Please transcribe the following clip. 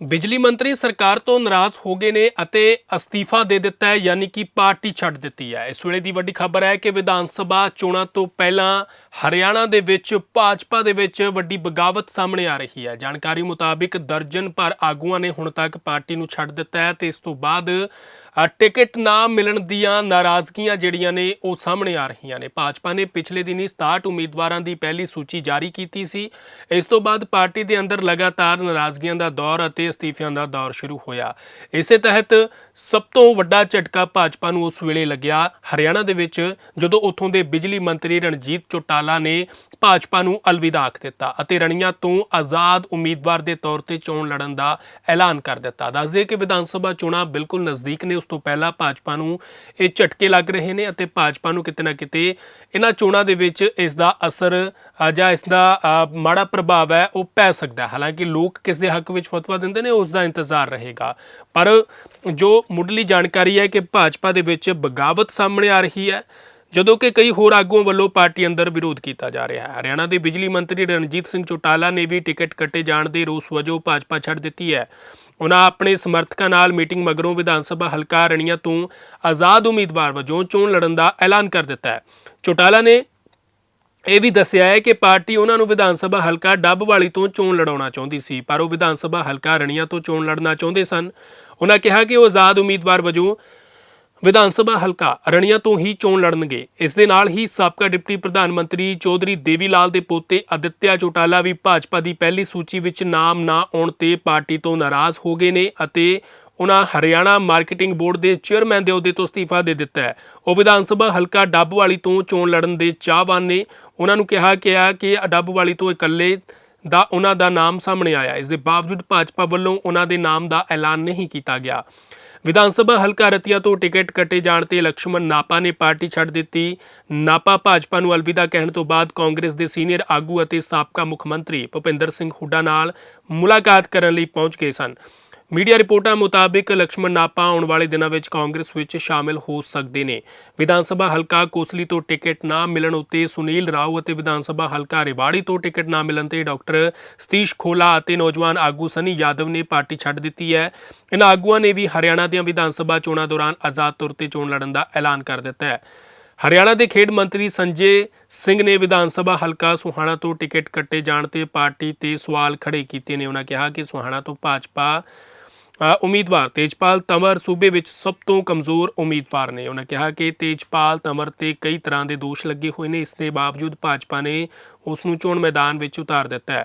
ਬਿਜਲੀ ਮੰਤਰੀ ਸਰਕਾਰ ਤੋਂ ਨਾਰਾਜ਼ ਹੋ ਗਏ ਨੇ ਅਤੇ ਅਸਤੀਫਾ ਦੇ ਦਿੱਤਾ ਹੈ, ਯਾਨੀ ਕਿ ਪਾਰਟੀ ਛੱਡ ਦਿੱਤੀ ਹੈ। ਇਸ ਵੇਲੇ ਦੀ ਵੱਡੀ ਖਬਰ ਹੈ ਕਿ ਵਿਧਾਨ ਸਭਾ ਚੋਣਾਂ ਤੋਂ ਪਹਿਲਾਂ ਹਰਿਆਣਾ ਦੇ ਵਿੱਚ ਭਾਜਪਾ ਦੇ ਵਿੱਚ ਵੱਡੀ ਬਗਾਵਤ ਸਾਹਮਣੇ ਆ ਰਹੀ ਹੈ। ਜਾਣਕਾਰੀ ਮੁਤਾਬਿਕ ਦਰਜਨ ਭਰ ਆਗੂਆਂ ਨੇ ਹੁਣ ਤੱਕ ਪਾਰਟੀ ਨੂੰ ਛੱਡ ਦਿੱਤਾ ਹੈ ਤੇ ਇਸ ਤੋਂ ਬਾਅਦ ਟਿਕਟ ਨਾ ਮਿਲਣ ਦੀਆਂ ਨਾਰਾਜ਼ਗੀਆਂ ਜਿਹੜੀਆਂ ਨੇ ਉਹ ਸਾਹਮਣੇ ਆ ਰਹੀਆਂ ਨੇ। ਭਾਜਪਾ ਨੇ ਪਿਛਲੇ ਦਿਨੀ 67 ਉਮੀਦਵਾਰਾਂ ਦੀ ਪਹਿਲੀ ਸੂਚੀ ਜਾਰੀ ਕੀਤੀ ਸੀ। ਇਸ ਤੋਂ ਬਾਅਦ ਪਾਰਟੀ ਦੇ ਅੰਦਰ ਲਗਾਤਾਰ ਨਾਰਾਜ਼ਗੀਆਂ ਦਾ ਦੌਰ ਅਤੇ ਅਸਤੀਫਿਆਂ ਦਾ ਦੌਰ ਸ਼ੁਰੂ ਹੋਇਆ। ਇਸੇ ਤਹਿਤ ਸਭ ਤੋਂ ਵੱਡਾ ਝਟਕਾ ਭਾਜਪਾ ਨੂੰ ਉਸ ਵੇਲੇ ਲੱਗਿਆ। ਹਰਿਆਣਾ ਦੇ ਵਿੱਚ ਜਦੋਂ ਉੱਥੋਂ ਦੇ ਬਿਜਲੀ ਮੰਤਰੀ ਰਣਜੀਤ ਚੋਟਾਲਾ ਨੇ ਭਾਜਪਾ ਨੂੰ ਅਲਵਿਦਾ ਆਖ ਦਿੱਤਾ ਅਤੇ ਰਣੀਆਂ ਤੋਂ ਆਜ਼ਾਦ ਉਮੀਦਵਾਰ ਦੇ ਤੌਰ ਤੇ ਚੋਣ ਲੜਨ ਦਾ ਐਲਾਨ ਕਰ ਦਿੱਤਾ। ਦੱਸਦੇ ਕਿ ਵਿਧਾਨ ਸਭਾ ਚੋਣਾਂ ਬਿਲਕੁਲ ਨਜ਼ਦੀਕ ਨੇ। ਉਸ ਤੋਂ ਪਹਿਲਾਂ ਭਾਜਪਾ ਨੂੰ ਇਹ ਝਟਕੇ ਲੱਗ ਰਹੇ ਨੇ ਅਤੇ ਭਾਜਪਾ ਨੂੰ ਕਿਤੇ ਨਾ ਕਿਤੇ ਇਹਨਾਂ ਚੋਣਾਂ ਦੇ ਵਿੱਚ ਇਸ ਦਾ ਅਸਰ ਜਾਂ ਇਸ ਦਾ ਮਾੜਾ ਪ੍ਰਭਾਵ ਹੈ, ਉਹ ਪੈ ਸਕਦਾ ਹਾਲਾਂਕਿ ਲੋਕ ਕਿਸ ਦੇ ਹੱਕ ਵਿੱਚ ਫਤਵਾ ਦਿੰਦੇ ਨੇ ਉਸ ਦਾ ਇੰਤਜ਼ਾਰ ਰਹੇਗਾ। ਪਰ ਜੋ ਮੁੱਢਲੀ ਜਾਣਕਾਰੀ ਹੈ ਕਿ ਭਾਜਪਾ ਦੇ ਵਿੱਚ ਬਗਾਵਤ ਸਾਹਮਣੇ ਆ ਰਹੀ ਹੈ, ਜਦੋਂ ਕਿ ਕਈ ਹੋਰ ਆਗੂਆਂ ਵੱਲੋਂ ਪਾਰਟੀ ਅੰਦਰ ਵਿਰੋਧ ਕੀਤਾ ਜਾ ਰਿਹਾ ਹੈ। ਹਰਿਆਣਾ ਦੇ ਬਿਜਲੀ ਮੰਤਰੀ ਰਣਜੀਤ ਸਿੰਘ ਚੋਟਾਲਾ ਨੇ ਵੀ ਟਿਕਟ ਕੱਟੇ ਜਾਣ ਦੇ ਰੋਸ ਵਜੋਂ ਭਾਜਪਾ ਛੱਡ ਦਿੱਤੀ ਹੈ। ਉਹਨਾਂ ਆਪਣੇ ਸਮਰਥਕਾਂ ਨਾਲ ਮੀਟਿੰਗ ਮਗਰੋਂ ਵਿਧਾਨ ਸਭਾ ਹਲਕਾ ਰਣੀਆਂ ਤੋਂ ਆਜ਼ਾਦ ਉਮੀਦਵਾਰ ਵਜੋਂ ਚੋਣ ਲੜਨ ਦਾ ਐਲਾਨ ਕਰ ਦਿੱਤਾ ਹੈ। ਚੋਟਾਲਾ ਨੇ ਇਹ ਵੀ ਦੱਸਿਆ ਹੈ ਕਿ ਪਾਰਟੀ ਉਹਨਾਂ ਨੂੰ ਵਿਧਾਨ ਸਭਾ ਹਲਕਾ ਡੱਬਵਾਲੀ ਤੋਂ ਚੋਣ ਲੜਾਉਣਾ ਚਾਹੁੰਦੀ ਸੀ, ਪਰ ਉਹ ਵਿਧਾਨ ਸਭਾ ਹਲਕਾ ਰਣੀਆਂ ਤੋਂ ਚੋਣ ਲੜਨਾ ਚਾਹੁੰਦੇ ਸਨ। ਉਹਨਾਂ ਕਿਹਾ ਕਿ ਉਹ ਆਜ਼ਾਦ ਉਮੀਦਵਾਰ ਵਜੋਂ ਵਿਧਾਨ ਸਭਾ ਹਲਕਾ ਰਣੀਆਂ ਤੋਂ ਹੀ ਚੋਣ ਲੜਨਗੇ। ਇਸ ਦੇ ਨਾਲ ਹੀ ਸਾਬਕਾ ਡਿਪਟੀ ਪ੍ਰਧਾਨ ਮੰਤਰੀ ਚੌਧਰੀ ਦੇਵੀ ਲਾਲ ਦੇ ਪੋਤੇ ਅਦਿੱਤਿਆ ਚੋਟਾਲਾ ਵੀ ਭਾਜਪਾ ਦੀ ਪਹਿਲੀ ਸੂਚੀ ਵਿੱਚ ਨਾਮ ਨਾ ਆਉਣ ਤੇ ਪਾਰਟੀ ਤੋਂ ਨਾਰਾਜ਼ ਹੋ ਗਏ ਨੇ ਅਤੇ ਉਹਨਾਂ ਹਰਿਆਣਾ ਮਾਰਕੀਟਿੰਗ ਬੋਰਡ ਦੇ ਚੇਅਰਮੈਨ ਦੇ ਅਹੁਦੇ ਤੋਂ ਅਸਤੀਫਾ ਦੇ ਦਿੱਤਾ ਹੈ। ਉਹ ਵਿਧਾਨ ਸਭਾ ਹਲਕਾ ਡੱਬਵਾਲੀ ਤੋਂ ਚੋਣ ਲੜਨ ਦੇ ਚਾਹਵਾਨ ਨੇ। ਉਹਨਾਂ ਨੂੰ ਕਿਹਾ ਗਿਆ ਕਿ ਡੱਬਵਾਲੀ ਤੋਂ ਇਕੱਲੇ ਦਾ ਉਹਨਾਂ ਦਾ ਨਾਮ ਸਾਹਮਣੇ ਆਇਆ। ਇਸ ਦੇ ਬਾਵਜੂਦ ਭਾਜਪਾ ਵੱਲੋਂ ਉਹਨਾਂ ਦੇ ਨਾਮ ਦਾ ਐਲਾਨ ਨਹੀਂ ਕੀਤਾ ਗਿਆ। ਵਿਧਾਨ ਸਭਾ ਹਲਕਾ ਰਤੀਆ ਤੋਂ ਟਿਕਟ ਕੱਟੇ ਜਾਣ ਤੇ ਲਕਸ਼ਮਣ ਨਾਪਾ ਨੇ ਪਾਰਟੀ ਛੱਡ ਦਿੱਤੀ। ਨਾਪਾ ਭਾਜਪਾ ਨੂੰ ਅਲਵਿਦਾ ਕਹਿਣ ਤੋਂ ਬਾਅਦ ਕਾਂਗਰਸ ਦੇ ਸੀਨੀਅਰ ਆਗੂ ਅਤੇ ਸਾਬਕਾ ਮੁੱਖ ਮੰਤਰੀ ਭੁਪਿੰਦਰ ਸਿੰਘ ਹੁੱਡਾ ਨਾਲ ਮੁਲਾਕਾਤ ਕਰਨ ਲਈ ਪਹੁੰਚ ਗਏ ਸਨ। ਮੀਡੀਆ ਰਿਪੋਰਟਾਂ ਮੁਤਾਬਿਕ ਲਕਸ਼ਮਣ ਨਾਪਾ ਆਉਣ ਵਾਲੇ ਦਿਨਾਂ ਵਿੱਚ ਕਾਂਗਰਸ ਵਿੱਚ ਸ਼ਾਮਿਲ ਹੋ ਸਕਦੇ ਨੇ। ਵਿਧਾਨ ਸਭਾ ਹਲਕਾ ਕੋਸਲੀ ਤੋਂ ਟਿਕਟ ਨਾ ਮਿਲਣ ਉੱਤੇ ਸੁਨੀਲ ਰਾਓ ਅਤੇ ਵਿਧਾਨ ਸਭਾ ਹਲਕਾ ਰਿਵਾੜੀ ਤੋਂ ਟਿਕਟ ਨਾ ਮਿਲਣ ਤੇ ਡਾਕਟਰ ਸਤੀਸ਼ ਖੋਲਾ ਅਤੇ ਨੌਜਵਾਨ ਆਗੂ ਸਨੀ ਯਾਦਵ ਨੇ ਪਾਰਟੀ ਛੱਡ ਦਿੱਤੀ ਹੈ। ਇਹਨਾਂ ਆਗੂਆਂ ਨੇ ਵੀ ਹਰਿਆਣਾ ਦੀਆਂ ਵਿਧਾਨ ਸਭਾ ਚੋਣਾਂ ਦੌਰਾਨ ਆਜ਼ਾਦ ਤੌਰ ਤੇ ਚੋਣ ਲੜਨ ਦਾ ਐਲਾਨ ਕਰ ਦਿੱਤਾ ਹੈ। ਹਰਿਆਣਾ ਦੇ ਖੇਡ ਮੰਤਰੀ ਸੰਜੇ ਸਿੰਘ ਨੇ ਵਿਧਾਨ ਸਭਾ ਹਲਕਾ ਸੁਹਾਣਾ ਤੋਂ ਟਿਕਟ ਕੱਟੇ ਜਾਣ ਤੇ ਪਾਰਟੀ ਤੇ ਸਵਾਲ ਖੜੇ ਕੀਤੇ ਨੇ। ਉਹਨਾਂ ਕਿਹਾ ਕਿ ਸੁਹਾਣਾ ਤੋਂ ਭਾਜਪਾ ਉਮੀਦਵਾਰ ਤੇਜਪਾਲ ਤਮਰ ਸੂਬੇ ਵਿੱਚ ਸਭ ਤੋਂ ਕਮਜ਼ੋਰ ਉਮੀਦਵਾਰ ਨੇ। ਉਹਨਾਂ ਕਿਹਾ ਕਿ ਤੇਜਪਾਲ ਤਮਰ ਤੇ ਕਈ ਤਰ੍ਹਾਂ ਦੇ ਦੋਸ਼ ਲੱਗੇ ਹੋਏ ਨੇ। ਇਸ ਦੇ ਬਾਵਜੂਦ ਭਾਜਪਾ ਨੇ ਉਸ ਨੂੰ ਚੋਣ ਮੈਦਾਨ ਵਿੱਚ ਉਤਾਰ ਦਿੱਤਾ ਹੈ।